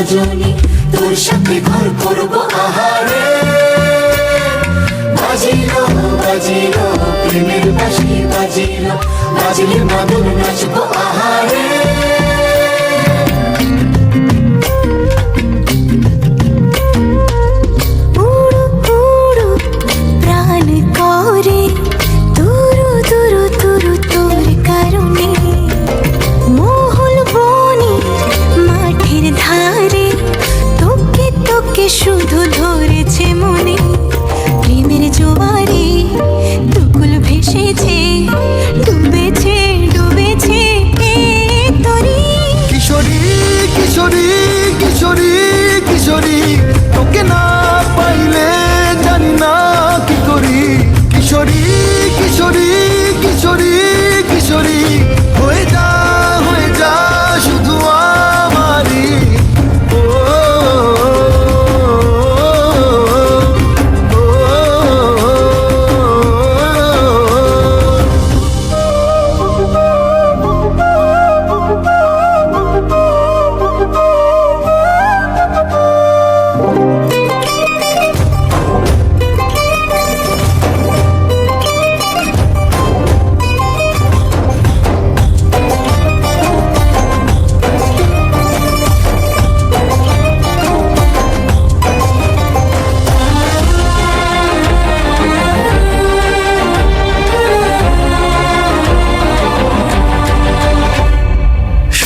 রজনী, তোর সাথে ঘর করব আহারে। বাজিল বাজিল, প্রেমের বাজি বাজিল, বাজিলে মাদুর নাচব আহারে। dignity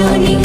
journey.